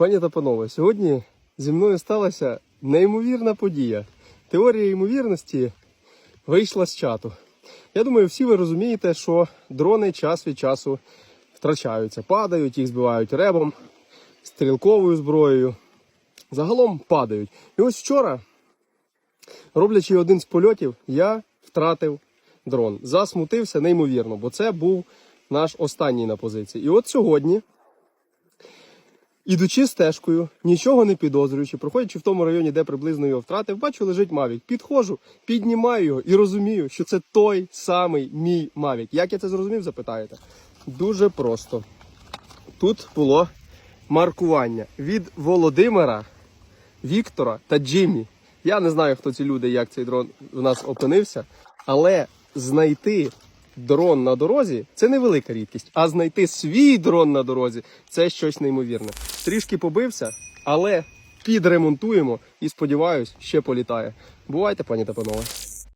Пані та панове, сьогодні зі мною сталася неймовірна подія. Теорія ймовірності вийшла з чату. Я думаю, всі ви розумієте, що дрони час від часу втрачаються, падають, їх збивають ребом, стрілковою зброєю. Загалом падають. І ось вчора, роблячи один з польотів, я втратив дрон. Засмутився неймовірно, бо це був наш останній на позиції. І от сьогодні. Ідучи стежкою, нічого не підозрюючи, проходячи в тому районі, де приблизно його втратив, бачу, лежить Мавік. Підходжу, піднімаю його і розумію, що це той самий мій Мавік. Як я це зрозумів, запитаєте? Дуже просто. Тут було маркування від Володимира, Віктора та Джиммі. Я не знаю, хто ці люди, як цей дрон в нас опинився, але знайти дрон на дорозі це невелика рідкість. А знайти свій дрон на дорозі це щось неймовірне. Трішки побився, але підремонтуємо і сподіваюсь, ще політає. Бувайте, пані та панове.